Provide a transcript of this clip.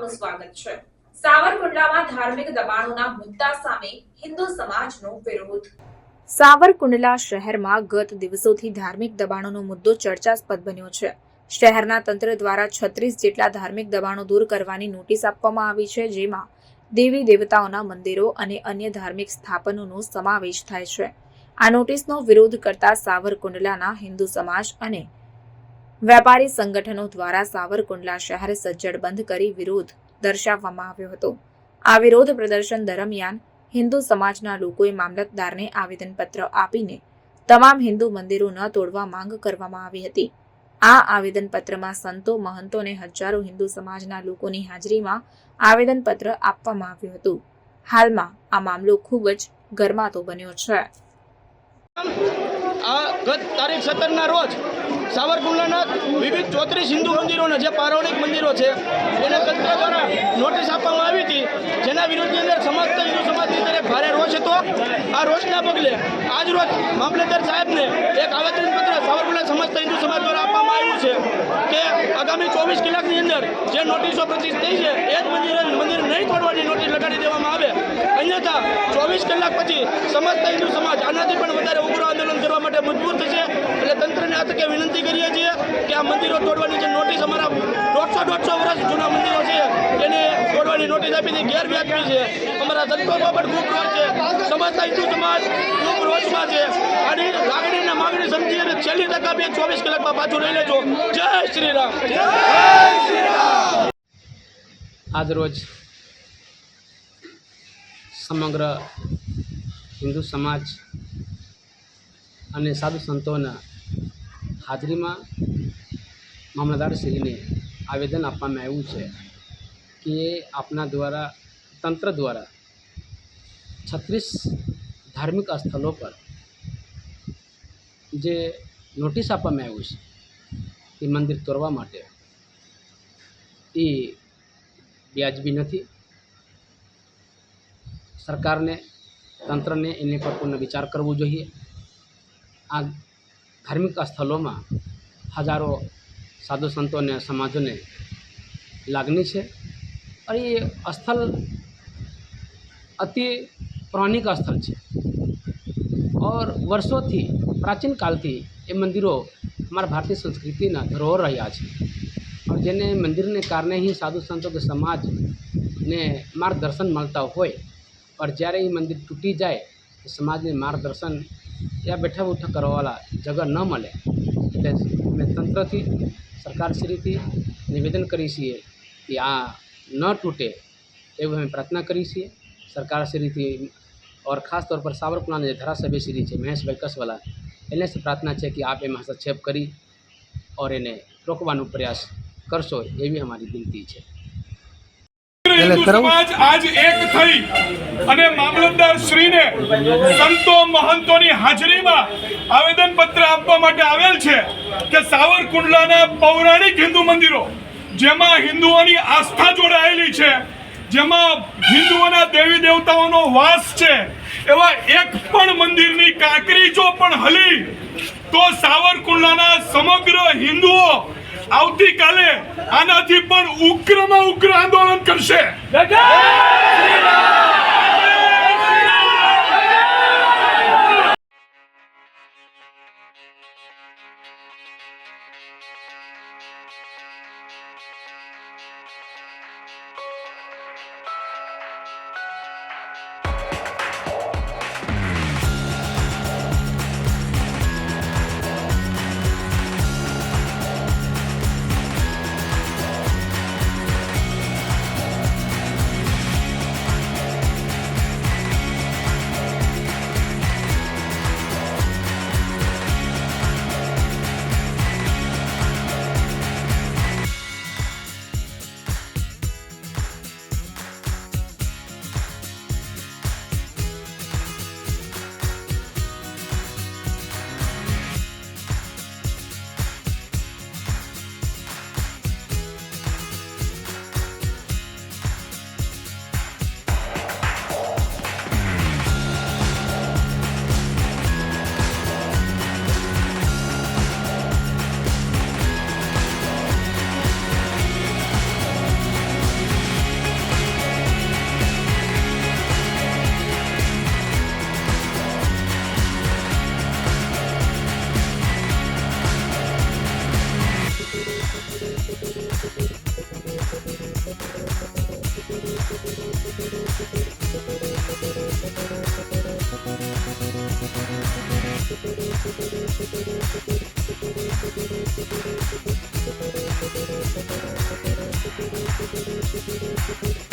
આપનું સ્વાગત છે. સાવરકુંડલામાં ધાર્મિક દબાણોના મુદ્દા સામે હિન્દુ સમાજનો વિરોધ. સાવરકુંડલા શહેરમાં ગત દિવસોથી ધાર્મિક દબાણોનો મુદ્દો ચર્ચાસ્પદ બન્યો છે. શહેરના તંત્ર દ્વારા છત્રીસ જેટલા ધાર્મિક દબાણો દૂર કરવાની નોટિસ આપવામાં આવી છે, જેમાં દેવી દેવતાઓના મંદિરો અને અન્ય ધાર્મિક સ્થાપનોનો સમાવેશ થાય છે. આ નોટિસનો વિરોધ કરતા સાવરકુંડલાના હિન્દુ સમાજ અને વેપારી સંગઠનો દ્વારા સાવરકુંડલા શહેર સજ્જડ બંધ કરી વિરોધ દર્શાવવામાં આવ્યો હતો. આ વિરોધ પ્રદર્શન દરમિયાન હિન્દુ સમાજના લોકોએ મામલતદારને આવેદનપત્ર આપીને તમામ હિન્દુ મંદિરો ન તોડવા માંગ કરવામાં આવી હતી. આ આવેદનપત્રમાં સંતો, મહંતો અને હજારો હિન્દુ સમાજના લોકોની હાજરીમાં આવેદનપત્ર આપવામાં આવ્યું હતું. હાલમાં આ મામલો ખૂબ જ ગરમાતો બન્યો છે. ગત તારીખ સત્તરના રોજ સાવરકુંડલાના વિવિધ ચોત્રીસ હિન્દુ મંદિરોના જે પૌરાણિક મંદિરો છે, એને તંત્ર દ્વારા નોટિસ આપવામાં આવી હતી. જેના વિરોધની અંદર સમસ્ત હિન્દુ સમાજની એક ભારે રોષ હતો. આ રોષના પગલે આજ રોજ મામલતદાર સાહેબને એક આવેદનપત્ર સાવરકુંડલા સમસ્ત હિન્દુ સમાજ દ્વારા આપવામાં આવ્યું છે કે આગામી ચોવીસ કલાકની અંદર જે નોટિસો પ્રતિસ થઈ છે, એ જ મંદિર મંદિર નહીં તોડવાની નોટિસ લગાડી દેવામાં આવે. અન્યથા ચોવીસ કલાક પછી સમસ્ત હિન્દુ સમાજ આનાથી પણ વધારે ઉગ્ર આંદોલન કરવા માટે મજબૂર થશે એટલે તંત્રને આ તકે વિનંતી કરીએ છીએ કે આ મંદિરો તોડવાની જે નોટિસ અમારા દોઢસો દોઢસો વર્ષ જૂના મંદિરો છે, એને તોડવાની નોટિસ આપી હતી ગેરવ્યાજબી છે. અમારા સંતોમાં પણ ખૂબ રોજ છે. સમાજના હિન્દુ સમાજ ખૂબ રોજમાં છે. અને લાગણીને માગણી સમજી અને છેલ્લી ટકા બે ચોવીસ કલાકમાં પાછું લઈ લેજો. જય શ્રી રામ આજરોજ સમગ્ર હિન્દુ સમાજ અને સાધુ સંતોના હાજરીમાં મામલતદારશ્રીને આવેદન આપવામાં આવ્યું છે કે આપના દ્વારા તંત્ર દ્વારા છત્રીસ ધાર્મિક સ્થળો પર જે નોટિસ આપવામાં આવ્યું છે એ મંદિર તોડવા માટે એ વ્યાજબી નથી સરકારને તંત્રને એની પર પૂર્ણ વિચાર કરવો જોઈએ આ ધાર્મિક સ્થળોમાં હજારો સાધુ સંતોને સમાજોને લાગણી છે. અને એ સ્થળ અતિ પૌરાણિક સ્થળ છે. ઓર વર્ષોથી, પ્રાચીન કાળથી એ મંદિરો અમારા ભારતીય સંસ્કૃતિના ધરોહર રહ્યા છે. જેને મંદિરને કારણે હિ સાધુ સંતો કે સમાજને માર્ગદર્શન મળતા હોય, પણ જ્યારે એ મંદિર તૂટી જાય સમાજને માર્ગદર્શન ત્યાં બેઠા બેઠા કરવાવાળા જગ્યા ન મળે. એટલે અમે તંત્રથી સરકારશ્રીથી નિવેદન કરીએ છીએ કે આ ન તૂટે એવું અમે પ્રાર્થના કરીએ છીએ. સરકારશ્રીથી ઓર ખાસ તौर પર સાવરકુંડલાના જે ધારાસભ્યશ્રી છે મહેશભાઈ કસવાલા એને પ્રાર્થના છે કે આપ એમાં હસ્તક્ષેપ કરી ઓર એને રોકવાનો પ્રયાસ કરશો એવી અમારી વિનંતી છે. સમાજ એક થઈ અને મામલતદાર શ્રીને સંતો મહંતોની હાજરીમાં આવેદન આપવા માટે આવેલ છે. કે સાવરકુંડલાના પૌરાણિક હિન્દુ મંદિરો, જેમાં હિન્દુઓની આસ્થા જોડાયેલી છે, જેમાં હિન્દુઓના દેવી દેવતાઓનો વાસ છે, એવા એક પણ મંદિરની કાંકરી જો પણ હલી, તો સાવરકુંડલાના સમગ્ર હિન્દુઓ આવતીકાલે આનાથી પણ ઉગ્રમાં ઉગ્ર આંદોલન કરશે. Thank you.